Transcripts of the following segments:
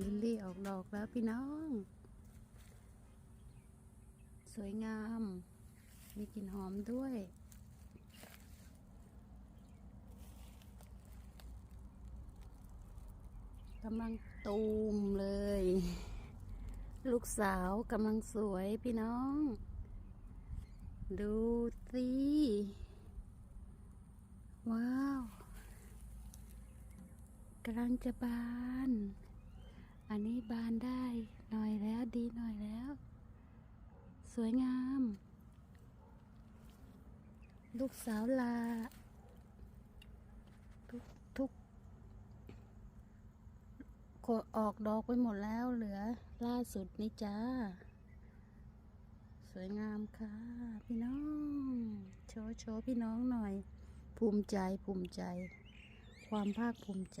ลิลลี่ออกดอกแล้วพี่น้อง สวยงาม มีกลิ่นหอมด้วยกำลังตูมเลย ลูกสาวกำลังสวยพี่น้อง ดูสิว้าวกำลังจะบาน อันนี้บานได้หน่อยแล้วดีหน่อยแล้ว ส วยงาม ลูกสาวลา ทุกทุกคนออกดอกไปหมดแล้วเหลือล่าสุดนี่จ้า สวยงามค่ะ พี่น้อง โชว์โชว์พี่น้องหน่อย ภูมิใจภูมิใจ ความภาคภูมิใจ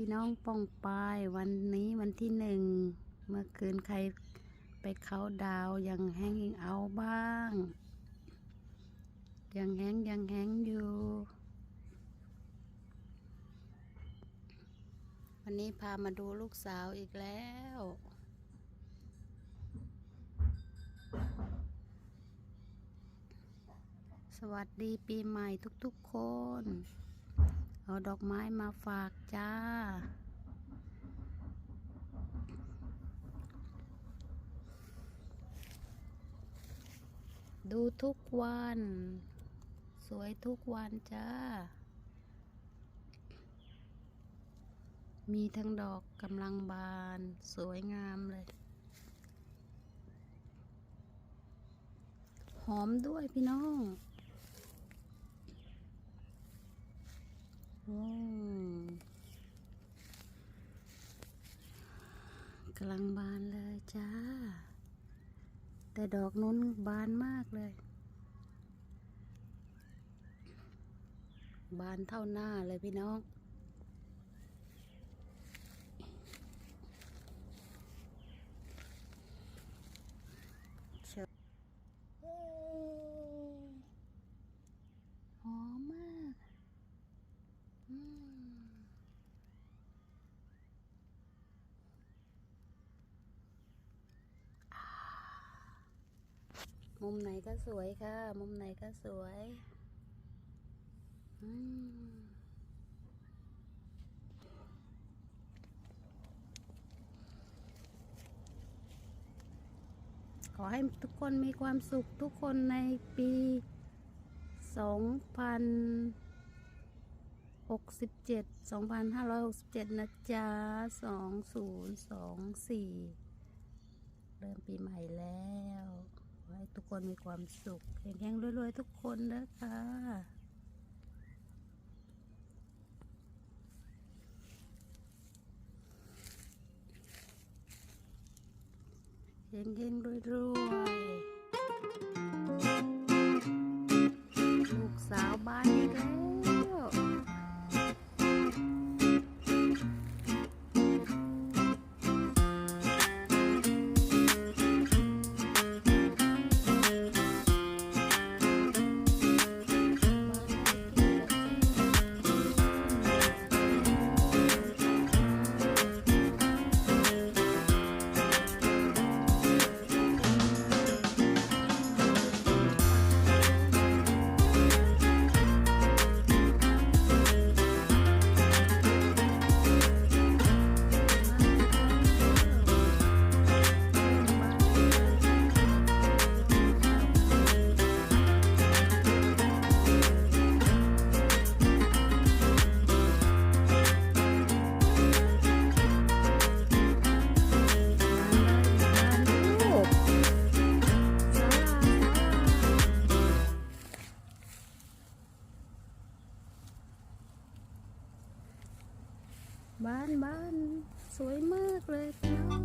พี่น้องป้องปายวันนี้วันที่หนึ่ง เมื่อคืนใครไปเขาดาวยังแห้งยังเอาบ้าง ยังแห้งยังแห้งอยู่ วันนี้พามาดูลูกสาวอีกแล้วสวัสดีปีใหม่ทุกๆคน เอาดอกไม้มาฝากจ้า ดูทุกวัน สวยทุกวันจ้า มีทั้งดอกกำลังบาน สวยงามเลย หอมด้วยพี่น้องอืม กำลังบานเลยจ้า แต่ดอกนุ้นบานมากเลย บานเท่าหน้าเลยพี่น้อง เชิญเย้หอมมากอืมอ่า มุมไหนก็สวยค่ะ มุมไหนก็สวยอืมขอให้ทุกคนมีความสุขทุกคนในปีสองพันหกสิบเจ็ดสองพันห้าร้อยหกสิบเจ็ดนะจ๊ะสองศูนย์สองสี่เริ่มปีใหม่แล้ว ให้ทุกคนมีความสุขแข็งๆรวยๆทุกคนนะคะเฮงๆรวย บ้านบ้านสวยมากเลยพี่น้อง